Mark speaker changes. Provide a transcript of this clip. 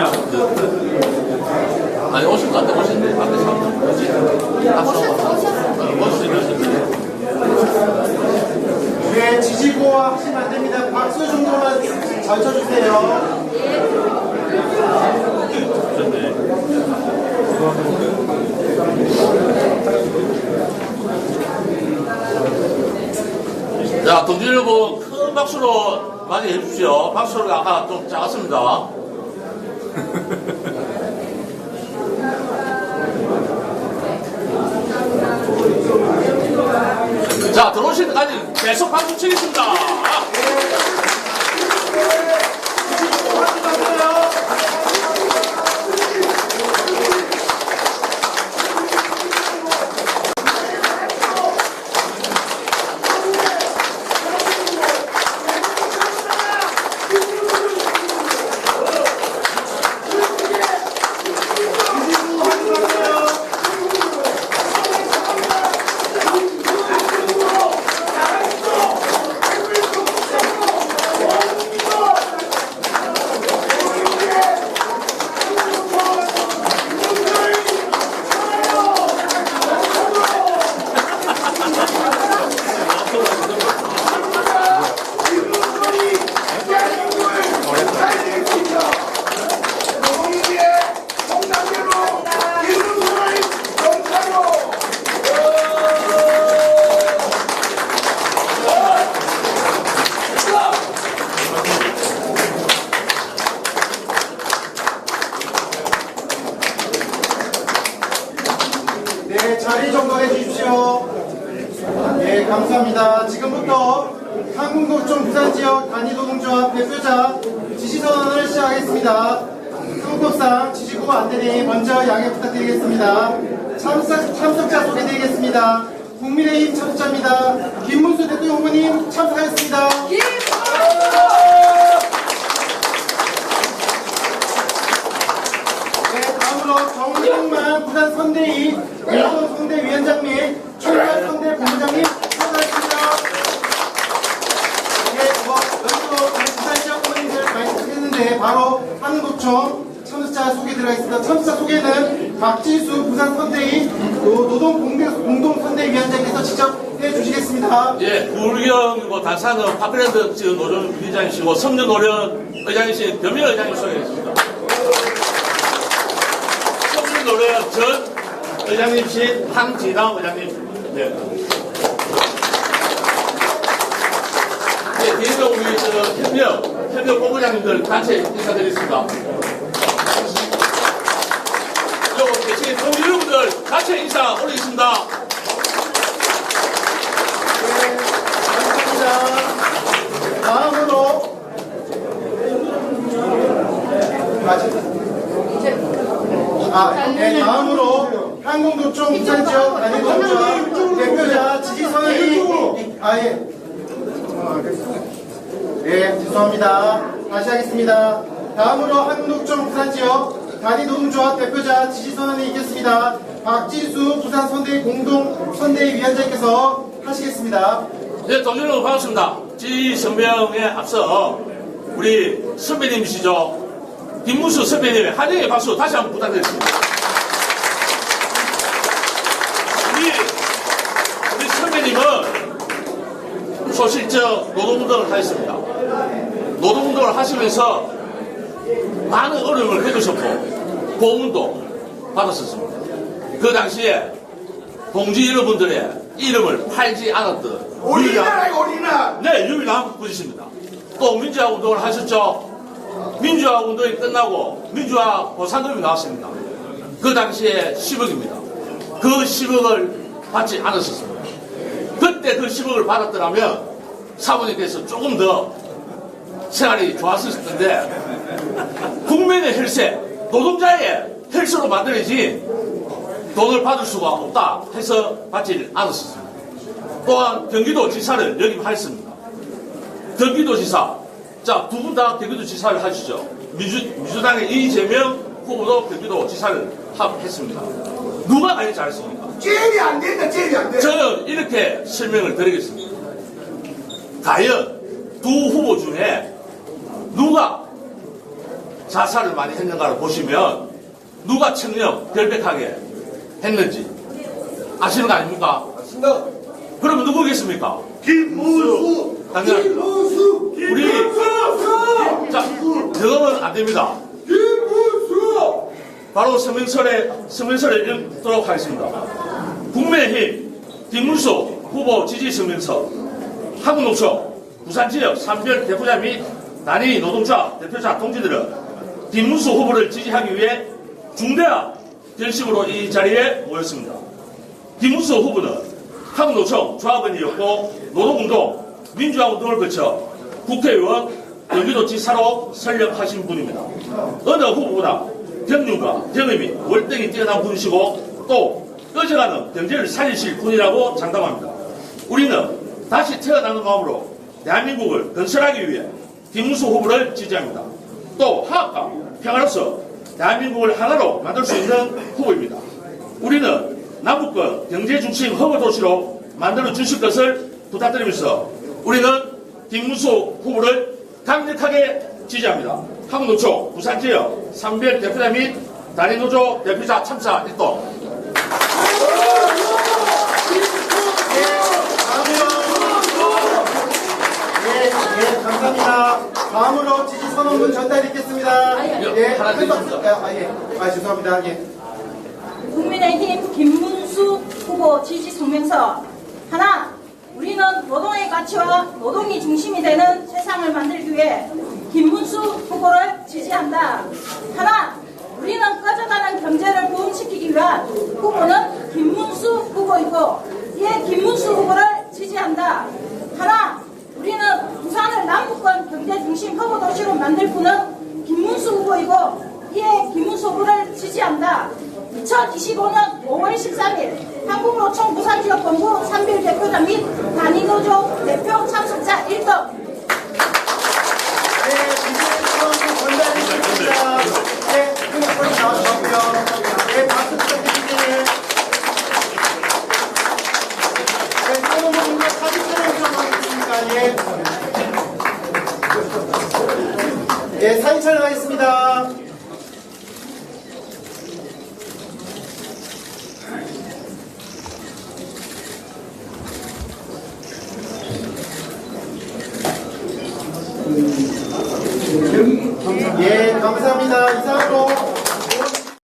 Speaker 1: 누구야?
Speaker 2: 아니 것 같아 오신데 앞에서 오신 오신
Speaker 3: 네, 지지고와 하시면 안 됩니다. 박수 정도만 잘 쳐주세요.
Speaker 2: 자 동지 여러분 큰 박수로 맞이해 주십시오. 박수가 아까 좀 작았습니다 자 들어 오실 때까지 계속 박수 치겠습니다
Speaker 3: 네, 자리 정돈해 주십시오. 네, 감사합니다. 지금부터 한국노총 부산지역 단위노동조합 대표자 지시선언을 시작하겠습니다. 한국법상 지지구 안내리 먼저 양해 부탁드리겠습니다. 참석, 참석자 소개드리겠습니다. 국민의힘 참석자입니다. 김문수 대통령 후보님 참석하였습니다. 네, 다음 으로 정동만 부산 선대위 일본 선대위원장 및 총괄 선대 본부장님 참석하십니다. 네, 뭐 여기도 부산 지역 후보님들 말씀했는데 바로 한국총 참석자 소개 들어가겠습니다. 참석자 소개는 박지수 부산 선대위 노동 공동, 선대위원장께서 직접 해주시겠습니다.
Speaker 2: 예, 불경 뭐 단사는 파크랜드 지금 노전 위원장이시고 성전 노련 의장이신 변민 의장님 소개하겠습니다. 성 전 의장님이신 한진남 의장님. 네. 네, 뒤에서 우리 저 협력, 협력 본부장님들 단체 인사드리겠습니다. 여기 계신 동지 여러분들 단체 인사 올리겠습니다.
Speaker 3: 감사합니다. 다음으로 아, 네, 다음으로 한국노총 부산지역 단위노조합 대표자 지지선언이 아, 예. 네, 죄송합니다. 다시 하겠습니다. 다음으로 한국노총 부산지역 단위노동조합 대표자 지지선언이 있겠습니다. 박지수 부산 선대위 공동 선대위 위원장께서 하시겠습니다.
Speaker 2: 네, 동료 여러분 반갑습니다. 지성명에 앞서 우리 선배님이시죠. 김무수 선배님의 환영의 박수 다시 한번 부탁드리겠습니다. 우리, 우리 선배님은 소실적 노동운동을 하셨습니다. 노동운동을 하시면서 많은 어려움을 해주셨고, 고문도 받았었습니다. 그 당시에 동지 여러분들의 이름을 팔지 않았던
Speaker 1: 우리나라 우리나라
Speaker 2: 네, 유일한 분이십니다. 또 민주화 운동을 하셨죠. 민주화 운동이 끝나고 민주화 보상금이 나왔습니다. 그 당시에 10억입니다. 그 10억을 받지 않으셨습니다. 그때 그 10억을 받았더라면 사모님께서 조금 더 생활이 좋았을 텐데 국민의 혈세, 노동자의 혈세로 만들어야지 돈을 받을 수가 없다 해서 받지 않았습니다. 또한 경기도 지사를 역임하였습니다. 경기도지사. 자, 두 분다 경기도지사를 하시죠. 민주, 민주당의 이재명 후보도 경기도지사를 하- 했습니다. 누가 많이 잘했습니까?
Speaker 1: 제일이 안 된다 제일이 안 돼.
Speaker 2: 저는 이렇게 설명을 드리겠습니다. 과연 두 후보 중에 누가 자살을 많이 했는가를 보시면 누가 청렴 결백하게 했는지 아시는 거 아닙니까?
Speaker 1: 맞습니다.
Speaker 2: 그러면 누구겠습니까?
Speaker 1: 김문수.
Speaker 2: 당연합니다.
Speaker 1: 김문수.
Speaker 2: 우리-
Speaker 1: 김문수.
Speaker 2: 자, 그거는 안 됩니다.
Speaker 1: 김문수.
Speaker 2: 바로 성명서에, 성명서를 읽도록 하겠습니다. 국민의힘 김문수 후보 지지 성명서 한국농촌 부산지역 산별 대표자 및 단위 노동자 대표자 동지들은 김문수 후보를 지지하기 위해 중대한 결심으로 이 자리에 모였습니다. 김문수 후보는 한국노총 조합원이었고 노동운동, 민주화운동을 거쳐 국회의원, 경기도지 사로 설립하신 분입니다. 어느 후보보다 경륜과 경험이 월등히 뛰어난 분이시고 또 꺼져가는 경제를 살리실 분이라고 장담합니다. 우리는 다시 태어나는 마음으로 대한민국을 건설하기 위해 김문수 후보를 지지합니다. 또 화합과 평화로서 대한민국을 하나로 만들 수 있는 후보입니다. 우리는 남북권 경제 중심 허브 도시로 만들어 주실 것을 부탁드리면서 우리는 김문수 후보를 강력하게 지지합니다. 한국노총 부산지역 산별 대표자 및 단위노조 대표자 참사 일동
Speaker 3: 예, 예, 감사합니다. 다음으로 지지 선언문 전달드리겠습니다. 예,
Speaker 2: 하나
Speaker 3: 큰 박수.
Speaker 2: 드리겠습니다.
Speaker 3: 아, 예. 아, 죄송합니다. 예.
Speaker 4: 국민의힘 김문수 후보 지지 성명서 하나 우리는 노동의 가치와 노동이 중심이 되는 세상을 만들기 위해 김문수 후보를 지지한다. 하나 우리는 꺼져가는 경제를 부흥시키기 위한 후보는 김문수 후보이고 이에 김문수 후보를 지지한다. 하나 우리는 부산을 남북권 경제 중심 허브 도시로 만들 분은 김문수 후보이고 이에 김문수 후보를 지지한다. 2025년 5월 13일 한국노총 부산지역본부 산별 대표자 및 단위노조 대표 참석자 1등
Speaker 3: 네, 지지 선언문 전달드리겠습니다. Giá.